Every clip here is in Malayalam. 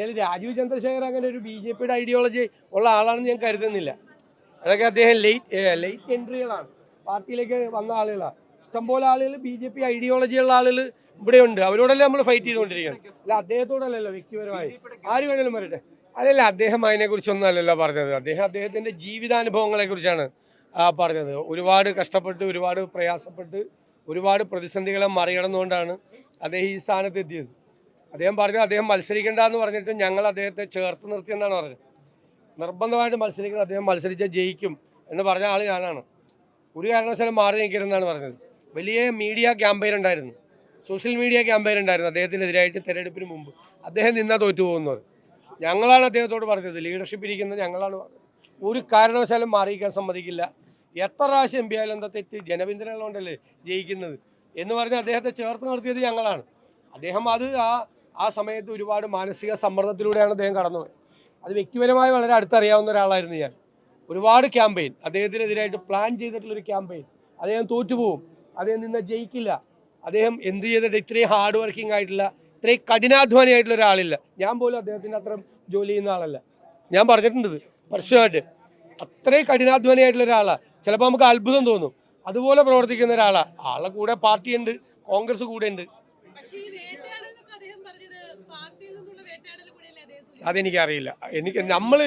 എന്നാലും രാജീവ് ചന്ദ്രശേഖർ അങ്ങനെ ഒരു ബി ജെ പിയുടെ ഐഡിയോളജി ഉള്ള ആളാണെന്ന് ഞാൻ കരുതുന്നില്ല. അതൊക്കെ അദ്ദേഹം ലേറ്റ് ലേറ്റ് എൻട്രികളാണ് പാർട്ടിയിലേക്ക് വന്ന ആളുകളാണ് ഇഷ്ടംപോലെ ആളുകൾ ബി ജെ പി ഐഡിയോളജി ഉള്ള ആളുകൾ ഇവിടെയുണ്ട്. അവരോടല്ലേ നമ്മൾ ഫൈറ്റ് ചെയ്തുകൊണ്ടിരിക്കുന്നത് അല്ല അദ്ദേഹത്തോടല്ലല്ലോ വ്യക്തിപരമായി. ആര് വേണേലും വരട്ടെ. അല്ലല്ല അദ്ദേഹം അതിനെക്കുറിച്ചൊന്നും അല്ലല്ലോ പറഞ്ഞത്. അദ്ദേഹം അദ്ദേഹത്തിന്റെ ജീവിതാനുഭവങ്ങളെക്കുറിച്ചാണ് പറഞ്ഞത്. ഒരുപാട് കഷ്ടപ്പെട്ട് ഒരുപാട് പ്രയാസപ്പെട്ട് ഒരുപാട് പ്രതിസന്ധികളെ മറികടന്നുകൊണ്ടാണ് അദ്ദേഹം ഈ സ്ഥാനത്ത് എത്തിയത് അദ്ദേഹം പറഞ്ഞു അദ്ദേഹം മത്സരിക്കേണ്ട എന്ന് പറഞ്ഞിട്ട് ഞങ്ങൾ അദ്ദേഹത്തെ ചേർത്ത് നിർത്തി എന്നാണ് പറഞ്ഞത്. നിർബന്ധമായിട്ട് മത്സരിക്കണം. അദ്ദേഹം മത്സരിച്ച ജയിക്കും എന്ന് പറഞ്ഞ ആൾ ഞാനാണ്. ഒരു കാരണവശാലും മാറി നിൽക്കരുതെന്നാണ് പറഞ്ഞത്. വലിയ മീഡിയ ക്യാമ്പയിൻ ഉണ്ടായിരുന്നു. സോഷ്യൽ മീഡിയ ക്യാമ്പയിൻ ഉണ്ടായിരുന്നു അദ്ദേഹത്തിനെതിരായിട്ട് തെരഞ്ഞെടുപ്പിന് മുമ്പ്. അദ്ദേഹം നിന്നാ തോറ്റു പോകുന്നത് ഞങ്ങളാണ് അദ്ദേഹത്തോട് പറഞ്ഞത്. ലീഡർഷിപ്പ് ഇരിക്കുന്നത് ഞങ്ങളാണ് പറഞ്ഞത്. ഒരു കാരണവശാലും മാറിയിക്കാൻ സമ്മതിക്കില്ല. എത്ര പ്രാവശ്യം എം പി ആയാലും എന്താ തെറ്റ്? ജനപിന്തുണകളുണ്ടല്ലേ ജയിക്കുന്നത്? എന്ന് പറഞ്ഞ് അദ്ദേഹത്തെ ചേർത്ത് നിർത്തിയത് ഞങ്ങളാണ്. അദ്ദേഹം അത് ആ ആ സമയത്ത് ഒരുപാട് മാനസിക സമ്മർദ്ദത്തിലൂടെയാണ് അദ്ദേഹം കടന്നുപോയത്. അത് വ്യക്തിപരമായി വളരെ അടുത്തറിയാവുന്ന ഒരാളായിരുന്നു ഞാൻ. ഒരുപാട് ക്യാമ്പയിൻ അദ്ദേഹത്തിനെതിരായിട്ട് പ്ലാൻ ചെയ്തിട്ടുള്ളൊരു ക്യാമ്പയിൻ അദ്ദേഹം തോറ്റുപോകും. അദ്ദേഹം നിന്ന് ജയിക്കില്ല. അദ്ദേഹം എന്ത് ചെയ്തിട്ട് ഇത്രയും ഹാർഡ് വർക്കിംഗ് ആയിട്ടുള്ള ഇത്രയും കഠിനാധ്വാനിയായിട്ടുള്ള ഒരാളില്ല. ഞാൻ പോലും അദ്ദേഹത്തിന്റെ അത്ര ജോലി ചെയ്യുന്ന ആളല്ല. ഞാൻ പറഞ്ഞിട്ടുണ്ട് പരസ്യമായിട്ട്. അത്രയും കഠിനാധ്വാനിയായിട്ടുള്ള ഒരാളാണ് ചിലപ്പോൾ നമുക്ക് അത്ഭുതം തോന്നും. അതുപോലെ പ്രവർത്തിക്കുന്ന ഒരാളാണ് ആളെ കൂടെ പാർട്ടിയുണ്ട് കോൺഗ്രസ് കൂടെ ഉണ്ട്. അതെനിക്കറിയില്ല. എനിക്ക് നമ്മൾ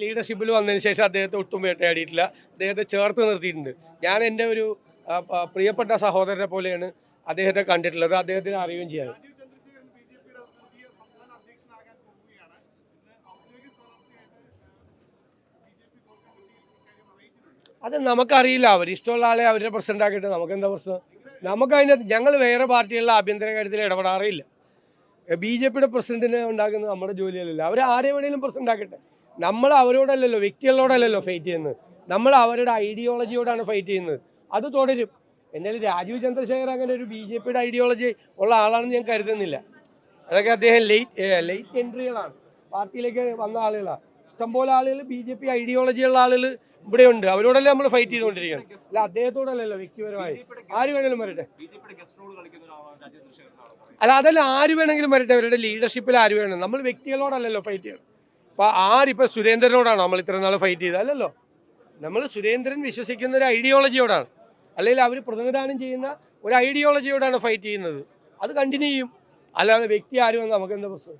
ലീഡർഷിപ്പിൽ വന്നതിന് ശേഷം അദ്ദേഹത്തെ ഒട്ടും വേട്ടയാടിയിട്ടില്ല. അദ്ദേഹത്തെ ചേർത്ത് നിർത്തിയിട്ടുണ്ട്. ഞാൻ എന്റെ ഒരു പ്രിയപ്പെട്ട സഹോദരനെ പോലെയാണ് അദ്ദേഹത്തെ കണ്ടിട്ടുള്ളത്. അദ്ദേഹത്തിന് അറിയുകയും ചെയ്യാം. രാജീവ് ചന്ദ്രശേഖരൻ ബി ജെ സംസ്ഥാന അധ്യക്ഷനാകാൻ പോവുകയാണ് ഇന്ന് ഔദ്യോഗിക സ്ഥാനാർത്ഥിയായിട്ട് ബി ജെ പി കോർ കമ്മിറ്റിയിൽ ഇക്കാര്യം അറിയിച്ചിട്ടുണ്ട് അത് നമുക്കറിയില്ല. അവർ ഇഷ്ടമുള്ള ആളെ അവരുടെ പ്രസിഡന്റ് ആക്കിയിട്ട് നമുക്ക് എന്താ പ്രശ്നം? നമുക്കതിനകത്ത് ഞങ്ങൾ വേറെ പാർട്ടികളിലെ ആഭ്യന്തര കാര്യത്തിൽ ഇടപെടാറില്ല ബി ജെ പിയുടെ പ്രസിഡന്റിനെ ഉണ്ടാക്കുന്നത് നമ്മുടെ ജോലിയല്ലല്ലോ. അവർ ആരെ വേണേലും പ്രസിഡന്റ് ആക്കട്ടെ നമ്മൾ അവരോടല്ലല്ലോ വ്യക്തികളോടല്ലല്ലോ ഫൈറ്റ് ചെയ്യുന്നത്. നമ്മൾ അവരുടെ ഐഡിയോളജിയോടാണ് ഫൈറ്റ് ചെയ്യുന്നത്. അത് തുടരും. എന്നാലും രാജീവ് ചന്ദ്രശേഖർ അങ്ങനെ ഒരു ബി ജെ പിയുടെ ഐഡിയോളജി ഉള്ള ആളാണെന്ന് ഞാൻ കരുതുന്നില്ല. അതൊക്കെ അദ്ദേഹം ലേറ്റ് ലേറ്റ് എൻട്രികളാണ് പാർട്ടിയിലേക്ക് വന്ന ആളുകളാണ്. ഇഷ്ടംപോലെ ആളുകൾ ബി ജെ പി ഐഡിയോളജിയുള്ള ആളുകൾ ഇവിടെ ഉണ്ട് അവരോടല്ലേ നമ്മൾ ഫൈറ്റ് ചെയ്തുകൊണ്ടിരിക്കുന്നത് അല്ല അദ്ദേഹത്തോടല്ലല്ലോ വ്യക്തിപരമായി. ആര് വേണമെങ്കിലും വരട്ടെ. അല്ല അതല്ല ആര് വേണമെങ്കിലും വരട്ടെ. അവരുടെ ലീഡർഷിപ്പിൽ ആര് വേണം? നമ്മൾ വ്യക്തികളോടല്ലല്ലോ ഫൈറ്റ് ചെയ്യണം. അപ്പോൾ ആരിപ്പോൾ സുരേന്ദ്രനോടാണ് നമ്മൾ ഇത്ര നാൾ ഫൈറ്റ് ചെയ്തത്? അല്ലല്ലോ. നമ്മൾ സുരേന്ദ്രൻ വിശ്വസിക്കുന്ന ഒരു ഐഡിയോളജിയോടാണ് അല്ലെങ്കിൽ അവർ പ്രതിനിധാനം ചെയ്യുന്ന ഒരു ഐഡിയോളജിയോടാണ് ഫൈറ്റ് ചെയ്യുന്നത്. അത് കണ്ടിന്യൂ ചെയ്യും. അല്ലാതെ വ്യക്തി ആരും നമുക്ക് എന്താ പ്രശ്നം?